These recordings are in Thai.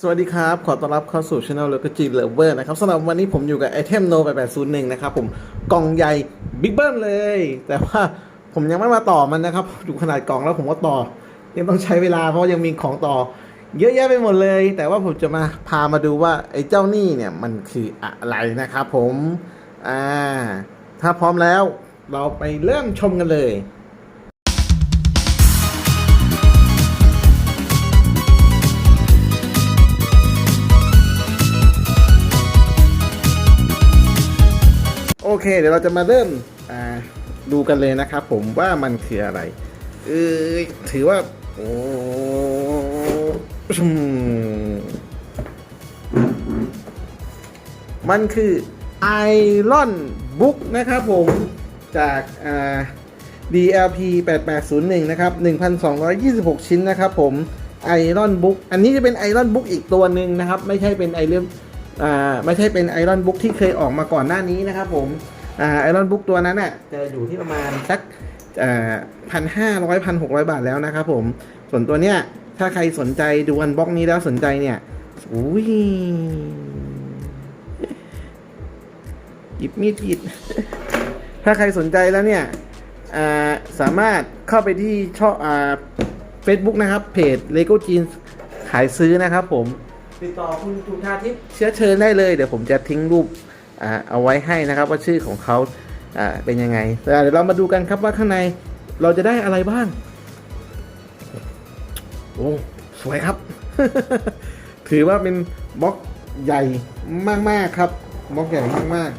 สวัสดีครับ ขอต้อนรับเข้าสู่ช anel เลกจีเลเวอร์นะครับสำหรับวันนี้ผมอยู่กับไอเทมโน8801นะครับผมกล่องใหญ่บิ๊กเบิ้มเลย แต่ว่าผมยังไม่มาต่อมันนะครับดูขนาดกล่องแล้วผมก็ต่อ ยังต้องใช้เวลาเพราะยังมีของต่อ เยอะแยะไปหมดเลย แต่ว่าผมจะมาพามาดูว่าไอ้เจ้านี่เนี่ยมันคืออะไรนะครับผมอ่าถ้าพร้อมแล้วเราไปเริ่มชมกันเลย เค เดี๋ยวเราจะมาเริ่มดูกันเลยนะครับผมว่ามันคืออะไร เออถือว่า โอ้มันคือ Iron Book นะครับผมจากอ่า DLP 8801 นะครับ 1,226 ชิ้นนะครับผม Iron Book อันนี้จะเป็น Iron Book อีกตัวหนึ่งนะครับ ไม่ใช่เป็นไอเรื่อง อ่าไม่ใช่เป็น Iron Book ที่เคยออกมาก่อนหน้านี้นะครับผมอ่า Iron Book ตัวนั้นน่ะจะอยู่ที่ประมาณสักพันห้าร้อยพันหกร้อยบาทแล้วนะครับผมส่วนตัวเนี้ยถ้าใครสนใจดูอันบ็อกนี้แล้วสนใจเนี่ยอุ้ยหยิบมีดผิด ถ้าใครสนใจแล้วเนี่ยสามารถเข้าไปที่ช่องอ่า Facebook นะครับ เพจ Lego Jeans ขายซื้อนะครับผม ติดต่อคุณจุธาทิพย์เชื้อเชิญได้เลย เดี๋ยวผมจะทิ้งรูปอ่าเอาไว้ให้นะครับว่าชื่อของเขาอ่าเป็นยังไงเดี๋ยวเรามาดูกันครับว่าข้างในเราจะได้อะไรบ้างโอ้สวยครับ ถือว่าเป็นบล็อกใหญ่มากๆครับบล็อกใหญ่มาก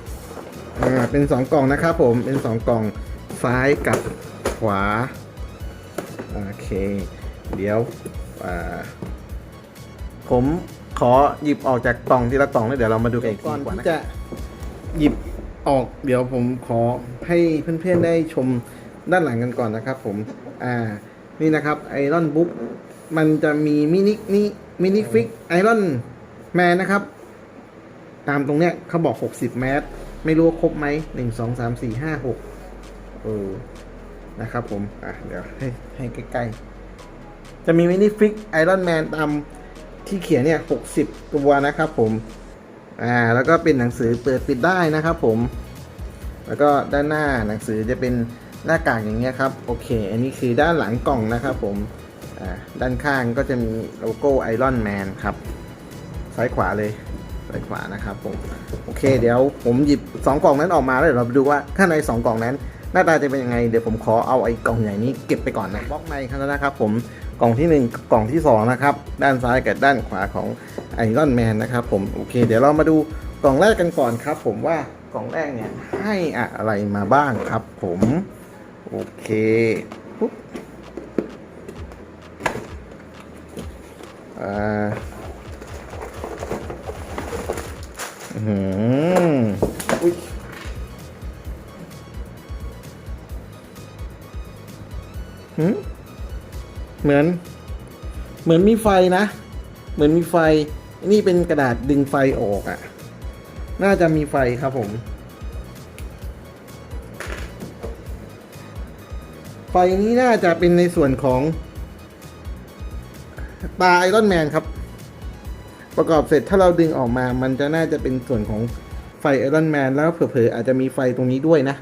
ๆอ่าเป็นสองกล่องนะครับผมเป็นสองกล่องซ้ายกับขวาโอเค เดี๋ยวอ่า ผมขอหยิบออกจากกล่องทีละกล่องแล้วเดี๋ยวเรามาดูกันอีกทีก่อนที่จะหยิบออกเดี๋ยวผมขอให้เพื่อนๆได้ชมด้านหลังกันก่อนนะครับผม อ่า นี่นะครับไอรอนบุ๊กมันจะมีมินิมิมินิฟิกไอรอนแมนนะครับ ตามตรงเนี้ยเขาบอก 60 แมสไม่รู้ว่าครบไหมหนึ่งสองสามสี่ห้าหกเออนะครับผม อะ เดี๋ยวให้ให้ใกล้ๆ จะมีมินิฟิกไอรอนแมนตาม ที่เขียนเนี่ย60ตัวนะครับผม อ่า แล้วก็เป็นหนังสือเปิดปิดได้นะครับผม แล้วก็ด้านหน้าหนังสือจะเป็นหน้ากากอย่างเงี้ยครับ โอเค อันนี้คือด้านหลังกล่องนะครับผม อ่า ด้านข้างก็จะมีโลโก้ไอรอนแมนครับ ซ้ายขวาเลยซ้ายขวานะครับผม โอเค เดี๋ยวผมหยิบ 2 กล่องนั้นออกมาแล้วเดี๋ยวเราไปดูว่าข้างใน 2 กล่องนั้น หน้าตาจะเป็นยังไง เดี๋ยวผมขอเอาไอ้กล่องใหญ่นี้เก็บไปก่อนนะ บล็อกในครับนะครับผม กล่องที่1กล่องที่ 2 นะครับ ด้านซ้ายกับด้านขวาของไอรอนแมนนะครับผมโอเค เดี๋ยวเรามาดูกล่องแรกกันก่อนครับ ผมว่ากล่องแรกเนี่ยให้อะไรมาบ้างครับ ผมโอเคปุ๊บอ่าอื้อหืออุ้ย เหมือน เหมือนมีไฟนะ เหมือนมีไฟ นี่เป็นกระดาษดึงไฟออกอะ่ะ น่าจะมีไฟครับผม ไฟนี้น่าจะเป็นในส่วนของตาไอรอนแมนครับ ประกอบเสร็จถ้าเราดึงออกมา มันจะน่าจะเป็นส่วนของไฟไอรอนแมนแล้วเผลอๆอาจจะมีไฟตรงนี้ด้วยนะ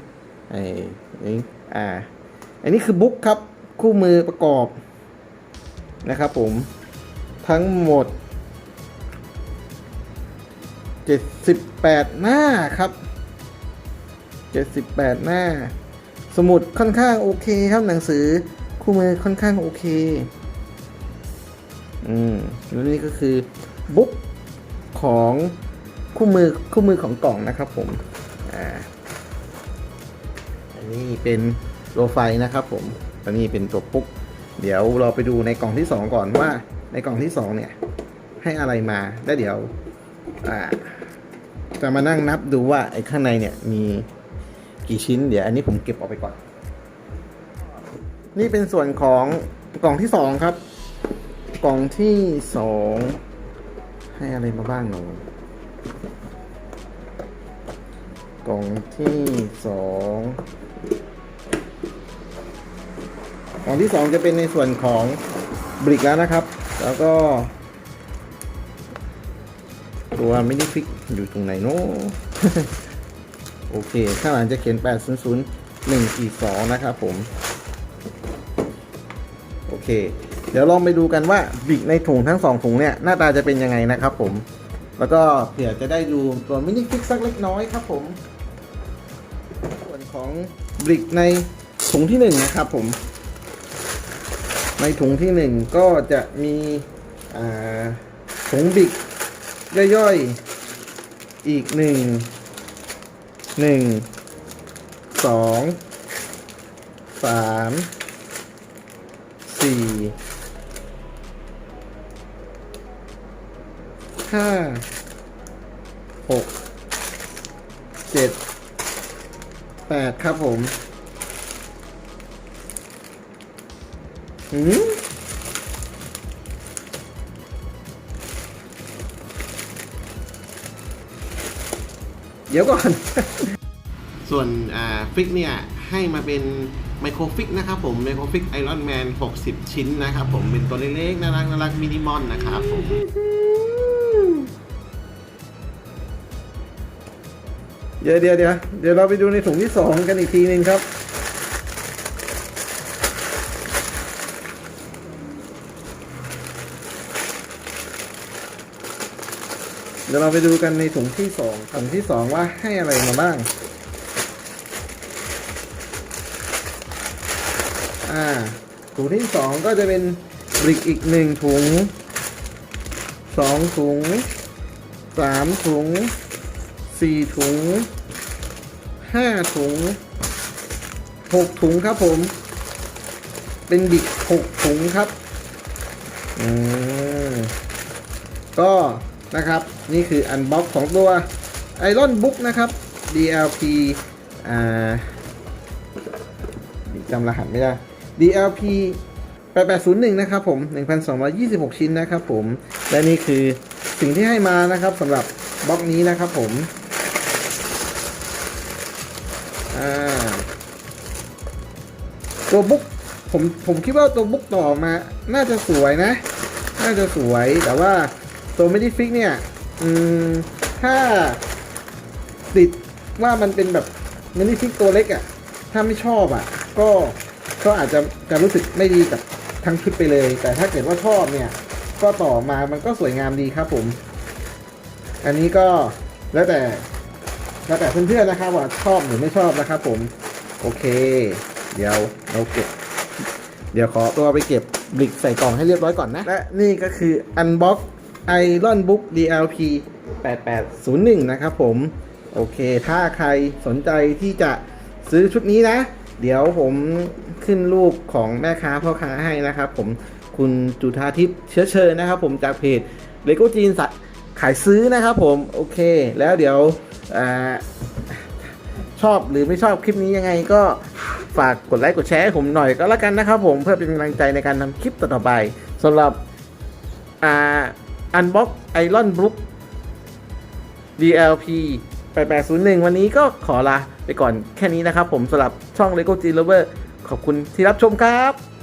ไอ้นี่อ่า อันนี้คือบุ๊กครับ คู่มือประกอบ นะครับผมทั้งหมด 78 หน้าครับ 78 หน้า สมุดค่อนข้างโอเคครับหนังสือคู่มือค่อนข้างโอเค อืมแล้วนี่ก็คือบุ๊กของคู่มือคู่มือของกล่องนะครับผม อ่า อันนี้เป็นตัวไฟนะครับผมตัวนี้เป็นตัวปุ๊ก เดี๋ยวเราไปดูในกล่องที่ 2 ก่อนว่าในกล่องที่ 2 เนี่ย ให้อะไรมาแล้วเดี๋ยวจะมานั่งนับดูว่าไอ้ข้างในเนี่ยมีกี่ชิ้น เดี๋ยวอันนี้ผมเก็บออกไปก่อน นี่เป็นส่วนของกล่องที่ 2 ครับ กล่องที่ 2 ให้อะไรมาบ้างหนูกล่องที่ 2 ของที่ 2 จะเป็นในส่วนของบริกแล้วนะครับ แล้วก็ ตัวมินิฟิกอยู่ตรงไหนโน้โอเค ข้างหลังจะเขียน 8 0 0 1 4 2 นะครับผม โอเค เดี๋ยวลองไปดูกันว่าบิกในถุงทั้ง 2 ถุงเนี่ย หน้าตาจะเป็นยังไงนะครับผม แล้วก็เผื่อจะได้ดูตัวมินิฟิกสักเล็กน้อยครับผม ส่วนของบิกในถุงที่ 1 นะครับผม ในถุงที่หนึ่งก็จะมีถุงบิกย่อยๆ อีกหนึ่งหนึ่งสองสามสี่ห้าหกเจ็ดแปดครับผม หืมเดี๋ยวก่อน ส่วนอ่าฟิกเนี่ย ให้มาเป็นไมโครฟิกนะครับผมไมโครฟิกไอรอนแมน 60 ชิ้นนะครับผมเป็นตัวเล็กๆ น่ารักน่ารักมินิมอนนะครับผม เดี๋ยวเดี๋ยวเดี๋ยวเดี๋ยวเราไปดูในถุงที่สองกันอีกทีหนึ่งครับ เดี๋ยวเราไปดูกันในถุงที่สองถุงที่สองว่าให้อะไรมาบ้าง อ่า ถุงที่สองก็จะเป็นบริกอีกหนึ่งถุงสองถุงสามถุงสี่ถุงห้าถุงหกถุงครับผม เป็นบิกหกถุงครับ อืม ก็ นะครับ นี่คืออันบ็อกของตัว Iron Book นะครับ DLP อ่าจำรหัสไม่ได้ DLP 8801 นะครับผม 1226 ชิ้นนะครับผม และนี่คือสิ่งที่ให้มานะครับสำหรับบล็อกนี้นะครับผมตัวบุ๊กผมผมคิดว่าตัวบุ๊กต่อมา น่าจะสวยนะ น่าจะสวยแต่ว่า ตัวไม่ได้ฟิกเนี่ย อืม ถ้าติดว่ามันเป็นแบบมินิฟิกตัวเล็กอะ่ะ ถ้าไม่ชอบอะ่ะ ก็ก็อาจจะจะรู้สึกไม่ดีกับทั้งชุดไปเลย แต่ถ้าเกิดว่าชอบเนี่ย ก็ต่อมามันก็สวยงามดีครับผม อันนี้ก็แล้วแต่แล้วแต่เพื่อนๆนะครับว่าชอบหรือไม่ชอบนะครับผม โอเค เดี๋ยวเราเก็บ เดี๋ยวขอตัวไปเก็บบลิกใส่กล่องให้เรียบร้อยก่อนนะ และนี่ก็คืออันบ็อก Iron Book DLP 8801 นะครับผม โอเค ถ้าใครสนใจที่จะซื้อชุดนี้นะ เดี๋ยวผมขึ้นรูปของแม่ค้าพ่อค้าให้นะครับผมคุณจุธาทิพย์เชื้อเชิญนะครับผมจากเพจเลโก้จีนสัตว์ขายซื้อนะครับผม โอเค แล้วเดี๋ยวอชอบหรือไม่ชอบคลิปนี้ยังไงก็ฝากกดไลค์กดแชร์ให้ผมหน่อยก็แล้วกันนะครับผมเพื่อเป็นกำลังใจในการทำคลิปต่อไปสำหรับอ่า อันบ็อกไอรอนบรุก DLP 8801 วันนี้ก็ขอลาไปก่อนแค่นี้นะครับผมสำหรับช่อง LEGO G Lover ขอบคุณที่รับชมครับ